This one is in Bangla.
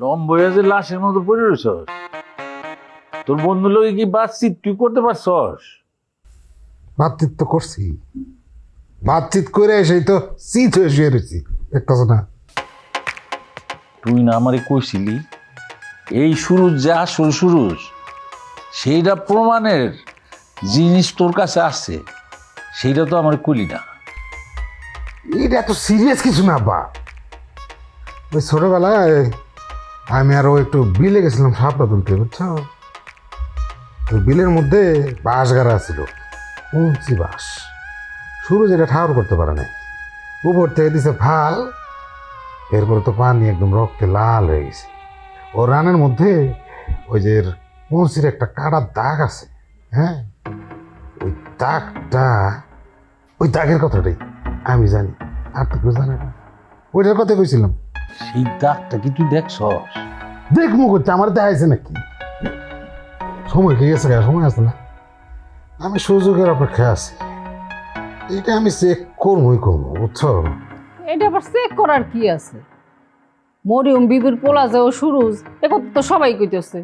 লম্বা হয়ে যে লাশের মতো পড়ে রয়েছস তোর বন্ধু লোকে কি বাতচিত তুই করতে পারছস? বাতচিত তো করছি। বাতচিত করে এসেই তো চিত হয়ে শুয়ে রয়েছি। দেখতেছ না। তুই না আমারে কইছিলি এই শুরু যা শুরু শুরুস সেইটা প্রমাণের জিনিস তোর কাছে আছে সেইটা তো আমার কইলি না। এটা এত সিরিয়াস কিছু না বা। ওই ছোটবেলায় আমি আরও একটু বিলে গেছিলাম সাপটা তুলতে বুঝছ? তো বিলের মধ্যে বাঁশ গাড়া ছিল, উঁচি বাঁশ। শুরু যেটা ঠাউর করতে পারে নাই। উপর থেকে দিছে ভালো এরপরে তো পানি একদম রক্তে লাল হয়ে গেছে। ও রানের মধ্যে ওই যে উঁচির একটা কাটার দাগ আছে হ্যাঁ? ওই দাগটা, ওই দাগের কথাটাই আমি জানি। আর তো কেউ জানে না। ওইটার কথা কইছিলাম। সেই দাগটা কি তুই দেখছস? দেখব করতে আমার দেখাইছে নাকি? সময় কি গেছে সময় আছে না? আমি সুযোগের অপেক্ষায় আছি। এটা আমি চেক করবই করব, বুঝছ? এটা আবার চেক করার কি আছে? মরিয়ম বিবির পোলা যে ও সুরুজ এখন তো সবাই কইতেছে।